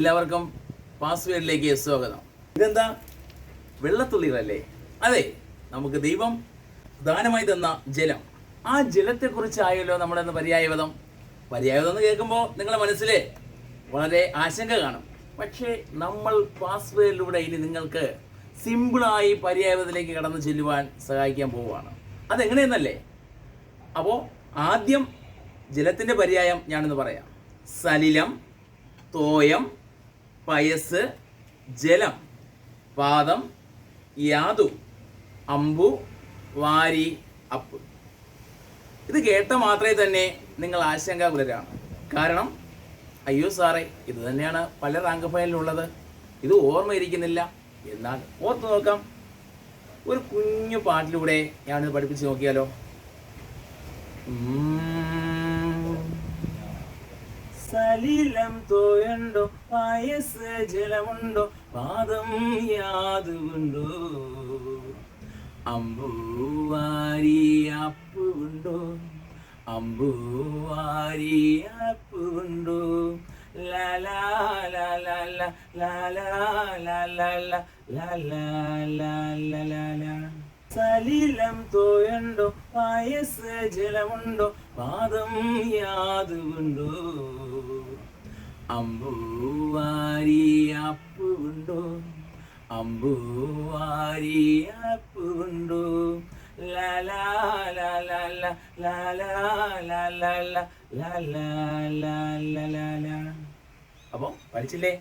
എല്ലാവർക്കും പാസ്വേഡിലേക്ക് സ്വാഗതം. ഇതെന്താ? വെള്ളത്തുള്ളികളല്ലേ? അതെ നമുക്ക് ദൈവം ദാനമായി തന്ന ജലം. ആ ജലത്തെക്കുറിച്ചായല്ലോ നമ്മുടെ പര്യായവതം പര്യായപദം എന്ന് കേൾക്കുമ്പോൾ നിങ്ങളുടെ മനസ്സിൽ വളരെ ആശങ്ക കാണും. പക്ഷേ നമ്മൾ പാസ്വേഡിലൂടെ ഇനി നിങ്ങൾക്ക് സിമ്പിളായി പര്യായപദത്തിലേക്ക് കടന്നു ചെല്ലുവാൻ സഹായിക്കാൻ പോവുകയാണ്. അതെങ്ങനെയെന്നല്ലേ? അപ്പോൾ ആദ്യം ജലത്തിന്റെ പര്യായം ഞാനൊന്ന് പറയാം. സലിലം തോയം പയസ് ജലം പാദം യാതു അമ്പു വാരി അപ്പ്. ഇത് കേട്ട മാത്രമേ തന്നെ നിങ്ങൾ ആശങ്കാകുലരാണ്. കാരണം അയ്യോ സാറേ ഇത് തന്നെയാണ് പല റാങ്ക് ഫയലിലുള്ളത് ഇത് ഓർമ്മയിരിക്കുന്നില്ല. എന്നാൽ ഓർത്ത് നോക്കാം. ഒരു കുഞ്ഞു പാട്ടിലൂടെ ഞാനിത് പഠിപ്പിച്ച് നോക്കിയാലോ. സലിലം തോയുണ്ടോ പായസ ജലമുണ്ടോ പാദം യാതുണ്ടോ അമ്പൂവാരി അപ്പുണ്ടോ അമ്പൂവാരി അപ്പുണ്ടോ ലാലാ ലാലാ ലാലാ ലാലാ ലാലാ ലാലാ ലാലാ സലിലം തോയുണ്ടോ പായസ ജലമുണ്ടോ പാദം യാതുണ്ടോ അമ്പൂവാരി അപ്പുണ്ടോ അമ്പൂവാരി അപ്പുണ്ടോ അപ്പൊ പഠിച്ചില്ലേ